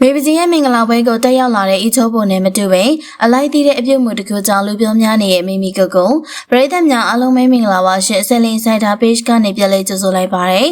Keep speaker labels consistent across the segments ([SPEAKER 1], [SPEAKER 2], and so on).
[SPEAKER 1] မေပကြီးရဲ့မင်္ဂလာပွဲကိုတက်ရောက်လာတဲ့ဤချိုးပုံနဲ့မတူပင်အလိုက်တီးတဲ့အပြုတ်မှုတစ်ခုကြောင့်လူပြောများနေတဲ့မိမိကုတ်ကုံပရိသတ်များအားလုံးပဲမင်္ဂလာပါရှင်ဆယ်လင်းဆိုင်တာ page ကနေပြန်လဲကြိုဆိုလိုက်ပါရစေ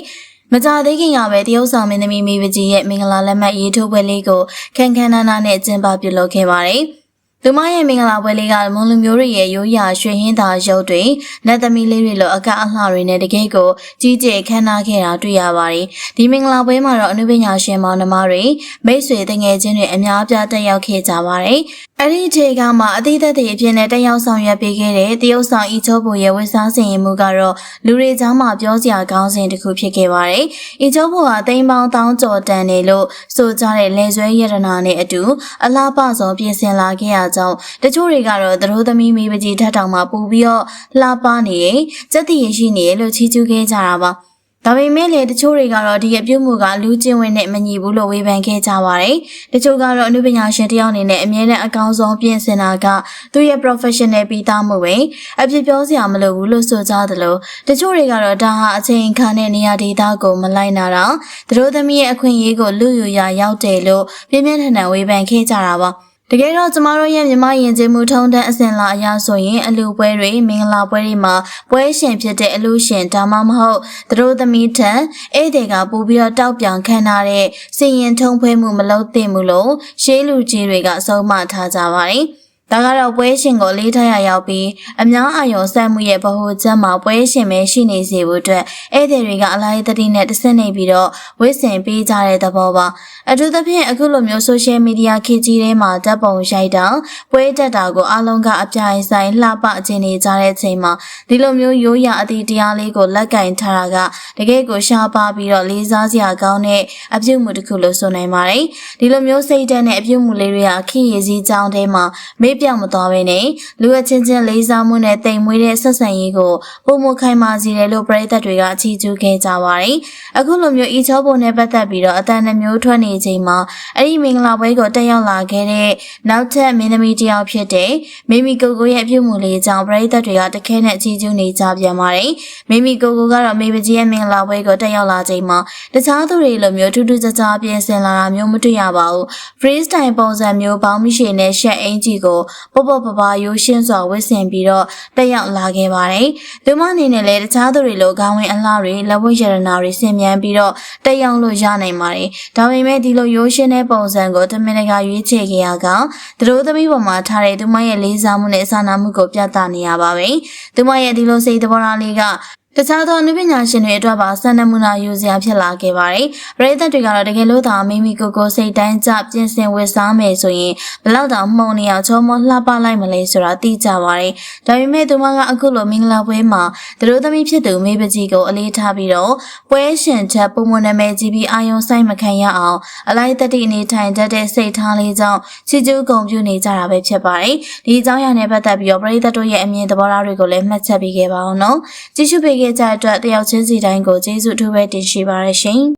[SPEAKER 1] မကြသေးခင်ကပဲတရုတ်ဆောင်မင်းသမီးမိပကြီးရဲ့မင်္ဂလာလက်မှတ်ရေးထိုးပွဲလေးကိုခန်းခန်းနာနာနဲ့ကျင်းပပြုလုပ်ခဲ့ပါတယ် သူမရဲ့မင်္ဂလာပွဲလေးကမွန်လူမျိုးတွေရဲ့ရိုးရာရွှေဟင်းသာရုပ်တွေနတ်သမီးလေးတွေလိုအကအလှတွေနဲ့တကယ်ကိုကြီးကျယ်ခမ်းနားခဲ့တာတွေ့ရပါတယ်။ဒီမင်္ဂလာပွဲမှာတော့အနုပညာရှင်မောင်နှမတွေမိတ်ဆွေတငယ်ချင်းတွေအများအပြားတက်ရောက်ခဲ့ကြပါတယ်။ အဲ့ဒီအချိန်ကမှအသေးသက်တွေအဖြစ်နဲ့တက်ရောက်ဆောင်ရွက်ပေးခဲ့တဲ့တရုတ်ဆောင်ဤချိုးဘူရဲ့ဝတ်စားစင်ရင်မှုကတော့လူတွေကြားမှာပြောစရာကောင်းစဉ်တစ်ခုဖြစ်ခဲ့ပါတယ်။ဤချိုးဘူဟာတိမ်ပေါင်းတောင်းကြော်တန်နေလို့ဆိုကြတဲ့လေဆွဲရတနာနဲ့အတူအလားပစောပြင်ဆင်လာခဲ့ရကြောင်းတချို့တွေကတော့သတို့သမီးမိပကြီးထက်တောင်မှပူပြီးတော့လှပနေရင်စက်တည်ရရှိနေလို့ချီးကျူးခဲ့ကြတာပါ။ ဒါပေမဲ့လေတချို့တွေကတော့ဒီအပြုတ်မှုကလူချင်းဝင်နဲ့မညီဘူးလို့ဝေဖန်ခဲ့ကြပါတယ်။တချို့ကတော့အနုပညာရှင်တယောက်အနေနဲ့အမြဲတမ်းအကောင်းဆုံးပြင်ဆင်တာကသူ့ရဲ့ professional ပြီးသားမှုပဲအဖြစ်ပြောစရာမလိုဘူးလို့ဆိုကြသလိုတချို့တွေကတော့ဒါဟာအချိန်ခါနဲ့နေရာဒေသကိုမလိုက်နာတော့သူတို့သမီးရဲ့အခွင့်အရေးကိုလူယူရရောက်တယ်လို့ပြင်းပြင်းထန်ထန်ဝေဖန်ခဲ့ကြတာပါ။ တကယ်တော့ကျမတို့ရဲ့မြမယဉ်ကျေးမှုထုံးတမ်းအစဉ်လာအရဆိုရင်အလူပွဲတွေမင်္ဂလာပွဲတွေမှာပွဲရှင်ဖြစ်တဲ့အလူရှင်ဒါမှမဟုတ်သူတို့သမီးထံဧည့်သည်ကပို့ပြီးတော့တောက်ပြောင်ခံထားတဲ့စီရင်ထုံးဖွဲမှုမလုပ်သင့်ဘူးလို့ရှေးလူကြီးတွေကအဆုံးအမထားကြပါတယ်။ ဒါကတော့ပွဲရှင်ကိုလေးထားရရောက်ပြီးအများအာရုံစိုက်မှုရဲ့ဗဟိုချက်မှာပွဲရှင်ပဲရှိနေစေဖို့အတွက်ဧည့်သည်တွေကအလားတတိနဲ့တဆင့်နေပြီးတော့ဝစ်စင်ပေးကြတဲ့သဘောပါအထူးသဖြင့်အခုလိုမျိုး social media ခေတ်ကြီးထဲမှာဓာတ်ပုံရိုက်တာပွဲတက်တာကိုအားလုံးကအပြိုင်ဆိုင်လှပခြင်းနေကြတဲ့အချိန်မှာဒီလိုမျိုးရိုးရာအသည့်တရားလေးကိုလက်ကင်ထားတာကတကယ်ကိုရှားပါပြီးတော့လေးစားစရာကောင်းတဲ့အပြုတ်မှုတစ်ခုလို့ဆိုနိုင်ပါတယ်ဒီလိုမျိုးစိတ်ဓာတ်နဲ့အပြုတ်မှုလေးတွေကခေတ်ရည်စည်းကြောင်းထဲမှာမေ့ပြောင်းမသွားဘဲနဲ့လူအချင်းချင်းလေးစားမှုနဲ့တိမ်မွေးတဲ့ဆက်ဆံရေးကိုပုံမခိုင်မာစေတယ်လို့ပြည်သက်တွေကချီးကျူးခဲ့ကြပါတယ်။အခုလိုမျိုးဤချောပုံနဲ့ပတ်သက်ပြီးတော့အတန်နှမျိုးထွက်နေချိန်မှာအဲ့ဒီမင်္ဂလာပွဲကိုတက်ရောက်လာခဲ့တဲ့နောက်ထပ်မင်းသမီးတစ်ယောက်ဖြစ်တဲ့မိမိကိုကိုရဲ့အပြုတ်မှုလေးကြောင့်ပြည်သက်တွေကတခဲနဲ့ချီးကျူးနေကြပြန်ပါတယ်။မိမိကိုကိုကတော့မိမကြီးရဲ့မင်္ဂလာပွဲကိုတက်ရောက်လာချိန်မှာတခြားသူတွေလိုမျိုးထူးထူးခြားခြားပြင်ဆင်လာတာမျိုးမတွေ့ရပါဘူး။ freestyle ပုံစံမျိုးပေါင်းမရှိနဲ့ရှက်အင်ကြီးကိုပေါ့ပေါ့ပပရိုးရှင်းစွာဝတ်ဆင်ပြီးတော့တက်ရောက်လာခဲ့ပါတယ်။သူမအနေနဲ့လည်းတခြားသူတွေလိုခေါင်းဝင်အလှတွေလက်ဝတ်ရတနာတွေဆင်မြန်းပြီးတော့တက်ရောက်လို့ရနိုင်ပါတယ်။ဒါပေမဲ့ဒီလိုရိုးရှင်းတဲ့ပုံစံကိုတမင်တကာရွေးချယ်ခဲ့ရကသူတို့သမီးပေါ်မှာထားတဲ့သူမရဲ့လေးစားမှုနဲ့စာနာမှုကိုပြသနေရပါပဲ။သူမရဲ့ဒီလိုစိတ်သဘောထားလေးက တခြားသောအနုပညာရှင်တွေအတွက်ပါစံနမူနာယူစရာဖြစ်လာခဲ့ပါတယ်။ပရိသတ်တွေကတော့တကယ်လို့သာမိမိကိုယ်ကိုစိတ်တိုင်းကျပြင်ဆင်ဝတ်စားမယ်ဆိုရင်ဘလောက်တောင်မှုန်နေအောင်ချောမောလှပလိုက်မလဲဆိုတာသိကြပါတယ်။ဒါပေမဲ့သူမကအခုလိုမင်္ဂလာပွဲမှာသူတို့သမီးဖြစ်သူမိပကြီးကိုအလေးထားပြီးတော့ပွဲရှင်ချက်ပုံမနာမည်ကြီးပြီးအာယုံဆိုင်မခံရအောင်အလိုက်တတိအနေထိုင်တတ်တဲ့စိတ်ထားလေးကြောင့်ချီကျူးကုန်ပြုနေကြတာပဲဖြစ်ပါတယ်။ဒီအကြောင်းအရာနဲ့ပတ်သက်ပြီးတော့ပရိသတ်တို့ရဲ့အမြင်သဘောထားတွေကိုလည်းမှတ်ချက်ပေးခဲ့ပါအောင်နော်။ကြည့်ရှုပေးခဲ့ကြတဲ့အတွက်တယောက်ချင်းစီတိုင်းကိုကျေးဇူးအထူးပဲတင်ရှိပါရရှင်။